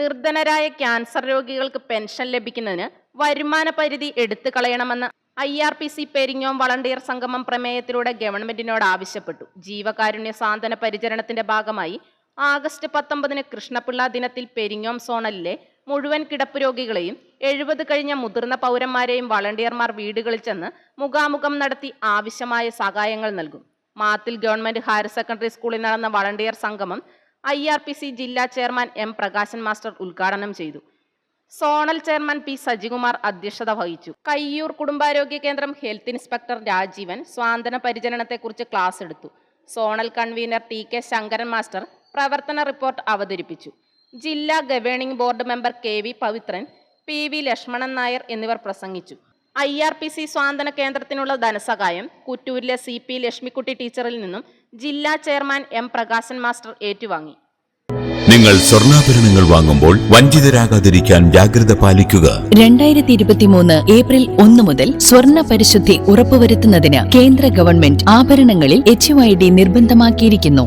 നിർധനരായ ക്യാൻസർ രോഗികൾക്ക് പെൻഷൻ ലഭിക്കുന്നതിന് വരുമാന പരിധി എടുത്തു കളയണമെന്ന് I R P C Peringome volunteer സംഗമം പ്രമേയത്തിലൂടെ ഗവൺമെന്റിനോട് ആവശ്യപ്പെട്ടു. ജീവകാരുണ്യ സാന്ത്വന പരിചരണത്തിന്റെ ഭാഗമായി ആഗസ്റ്റ് പത്തൊമ്പതിന് കൃഷ്ണപിള്ള ദിനത്തിൽ പെരിഞ്ഞോം സോണലിലെ മുഴുവൻ കിടപ്പ് രോഗികളെയും എഴുപത് കഴിഞ്ഞ മുതിർന്ന പൗരന്മാരെയും വളണ്ടിയർമാർ വീടുകളിൽ ചെന്ന് മുഖാമുഖം നടത്തി ആവശ്യമായ സഹായങ്ങൾ നൽകും. മാത്തിൽ ഗവൺമെന്റ് ഹയർ സെക്കൻഡറി സ്കൂളിൽ നടന്ന വളണ്ടിയർ സംഗമം ഐ ആർ പി സി ജില്ലാ ചെയർമാൻ എം പ്രകാശൻ മാസ്റ്റർ ഉദ്ഘാടനം ചെയ്തു. സോണൽ ചെയർമാൻ പി സജികുമാർ അധ്യക്ഷത വഹിച്ചു. കയ്യൂർ കുടുംബാരോഗ്യ കേന്ദ്രം ഹെൽത്ത് ഇൻസ്പെക്ടർ രാജീവൻ സ്വാന്തന പരിചരണത്തെക്കുറിച്ച് ക്ലാസ് എടുത്തു. Zonal convener T K Sankaran master പ്രവർത്തന റിപ്പോർട്ട് അവതരിപ്പിച്ചു. ജില്ലാ governing board member K V Pavithran P V Lakshmanan Nair എന്നിവർ പ്രസംഗിച്ചു. ഐ ആർ പി സി സ്വാന്തന കേന്ദ്രത്തിനുള്ള ധനസഹായം കുറ്റൂരിലെ സി പി ലക്ഷ്മിക്കുട്ടി ടീച്ചറിൽ നിന്നും ജില്ലാ ചെയർമാൻ എം പ്രകാശൻ മാസ്റ്റർ ഏറ്റുവാങ്ങി. നിങ്ങൾ സ്വർണാഭരണങ്ങൾ വാങ്ങുമ്പോൾ വഞ്ചിതരാകാതിരിക്കാൻ ജാഗ്രത പാലിക്കുക. രണ്ടായിരത്തി ഇരുപത്തിമൂന്ന് ഏപ്രിൽ ഒന്ന് മുതൽ സ്വർണ പരിശുദ്ധി ഉറപ്പുവരുത്തുന്നതിന് കേന്ദ്ര ഗവൺമെന്റ് ആഭരണങ്ങളിൽ എച്ച് നിർബന്ധമാക്കിയിരിക്കുന്നു.